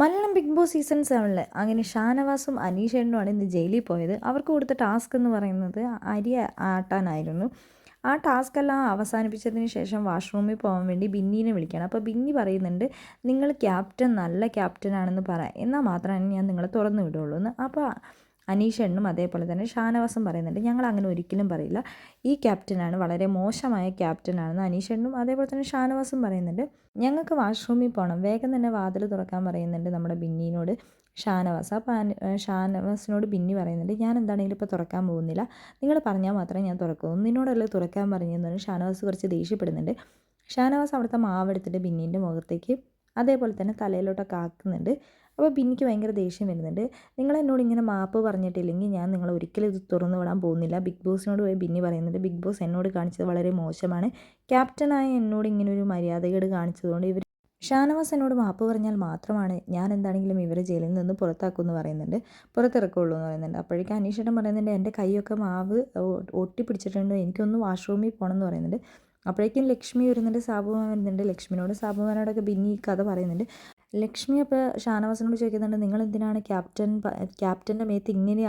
Malayalam big boss season സെവനിൽ അങ്ങനെ ഷാനവാസും അനീഷേണ്ണുമാണ് ഇന്ന് ജയിലിൽ പോയത്. അവർക്ക് കൊടുത്ത ടാസ്ക് എന്ന് പറയുന്നത് അരി ആട്ടാനായിരുന്നു. ആ ടാസ്ക് എല്ലാം അവസാനിപ്പിച്ചതിന് ശേഷം വാഷ്റൂമിൽ പോകാൻ വേണ്ടി ബിന്നീനെ വിളിക്കണം അപ്പോൾ ബിന്നി പറയുന്നുണ്ട് നിങ്ങൾ ക്യാപ്റ്റൻ നല്ല ക്യാപ്റ്റൻ ആണെന്ന് പറയാം എന്നാൽ മാത്രമേ ഞാൻ നിങ്ങളെ തുറന്നു വിടുള്ളൂ എന്ന്. അപ്പോൾ അനീഷണ്ണും അതേപോലെ തന്നെ ഷാനവാസും പറയുന്നുണ്ട്. ഞങ്ങൾ അങ്ങനെ ഒരിക്കലും പറയില്ല. ഈ ക്യാപ്റ്റനാണ് വളരെ മോശമായ ക്യാപ്റ്റനാണെന്ന് അനീഷണ്ണും അതേപോലെ തന്നെ ഷാനവാസും പറയുന്നുണ്ട്. ഞങ്ങൾക്ക് വാഷ്റൂമിൽ പോകണം വേഗം തന്നെ വാതിൽ തുറക്കാൻ പറയുന്നുണ്ട് നമ്മുടെ ബിന്നിനോട്. ഷാനവാസ് അപ്പോൾ ഷാനവാസിനോട് ബിന്നി പറയുന്നുണ്ട് ഞാൻ എന്താണെങ്കിലും ഇപ്പോൾ തുറക്കാൻ പോകുന്നില്ല. നിങ്ങൾ പറഞ്ഞാൽ മാത്രമേ ഞാൻ തുറക്കൂ. നിന്നോടല്ലേ തുറക്കാൻ പറഞ്ഞതെന്ന് പറഞ്ഞ് ഷാനവാസ് കുറച്ച് ദേഷ്യപ്പെടുന്നുണ്ട്. ഷാനവാസ് അവിടുത്തെ മാവെടുത്തിട്ട് ബിന്നീന്റെ മുഖത്തേക്ക് അതേപോലെ തന്നെ തലയിലോട്ടൊക്കെ ആക്കുന്നുണ്ട്. അപ്പോൾ ബിന്നിക്ക് ഭയങ്കര ദേഷ്യം വരുന്നുണ്ട്. നിങ്ങൾ എന്നോട് ഇങ്ങനെ മാപ്പ് പറഞ്ഞിട്ടില്ലെങ്കിൽ ഞാൻ നിങ്ങളെ ഒരിക്കലും ഇത് തുറന്നു വിടാൻ പോകുന്നില്ല. ബിഗ് ബോസിനോട് പോയി ബിന്നി പറയുന്നുണ്ട് ബിഗ് ബോസ് എന്നോട് കാണിച്ചത് വളരെ മോശമാണ്. ക്യാപ്റ്റനായ എന്നോട് ഇങ്ങനെ ഒരു മര്യാദകേട് കാണിച്ചതുകൊണ്ട് ഇവർ ഷാനവാസ് എന്നോട് മാപ്പ് പറഞ്ഞാൽ മാത്രമാണ് ഞാൻ എന്താണെങ്കിലും ഇവരെ ജയിലിൽ നിന്ന് പുറത്താക്കുമെന്ന് പറയുന്നുണ്ട്. പുറത്തിറക്കുള്ളൂ എന്ന് പറയുന്നുണ്ട്. അപ്പോഴേക്കും അനീഷേട്ടൻ പറയുന്നുണ്ട് എന്റെ കൈയൊക്കെ മാവ് ഒട്ടിപ്പിടിച്ചിട്ടുണ്ട്. എനിക്കൊന്ന് വാഷ്റൂമിൽ പോകണം എന്ന് പറയുന്നുണ്ട്. അപ്പോഴേക്കും ലക്ഷ്മി വരുന്നുണ്ട് സാബുമാൻ വരുന്നുണ്ട്. ലക്ഷ്മിനോട് സാബുമാനോടൊക്കെ ബിന്നി കഥ പറയുന്നുണ്ട്. ലക്ഷ്മി അപ്പോൾ ഷാനവാസിനോട് ചോദിക്കുന്നുണ്ട് നിങ്ങൾ എന്തിനാണ് ക്യാപ്റ്റൻ ക്യാപ്റ്റന്റെ മേത്ത് ഇങ്ങനെ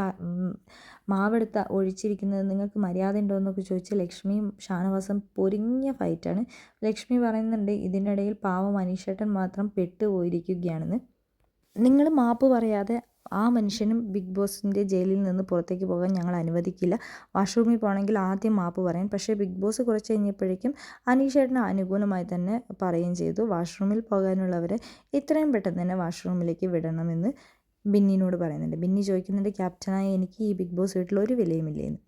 മാവെടുത്ത ഒഴിച്ചിരിക്കുന്നത്? നിങ്ങൾക്ക് മര്യാദ ഉണ്ടോ എന്നൊക്കെ ചോദിച്ച് ലക്ഷ്മിയും ഷാനവാസും പൊരിഞ്ഞ ഫൈറ്റാണ്. ലക്ഷ്മി പറയുന്നുണ്ട് ഇതിനിടയിൽ പാവം അനീഷേട്ടൻ മാത്രം പെട്ടുപോയിരിക്കുകയാണെന്ന്. നിങ്ങൾ മാപ്പ് പറയാതെ ആ മനുഷ്യനും ബിഗ് ബോസിന്റെ ജയിലിൽ നിന്ന് പുറത്തേക്ക് പോകാൻ ഞങ്ങൾ അനുവദിക്കില്ല. വാഷ്റൂമിൽ പോകണമെങ്കിൽ ആദ്യം മാപ്പ് പറയും. പക്ഷേ ബിഗ് ബോസ് കുറച്ച് കഴിഞ്ഞപ്പോഴേക്കും അനീഷേട്ടന് അനുകൂലമായി തന്നെ പറയുകയും ചെയ്തു. വാഷ്റൂമിൽ പോകാനുള്ളവരെ ഇത്രയും പെട്ടെന്ന് തന്നെ വാഷ്റൂമിലേക്ക് വിടണമെന്ന് ബിന്നിനോട് പറയുന്നുണ്ട്. ബിന്നി ചോദിക്കുന്നുണ്ട് ക്യാപ്റ്റനായ എനിക്ക് ഈ ബിഗ് ബോസ് വീട്ടിൽ ഒരു വിലയുമില്ലേന്ന്?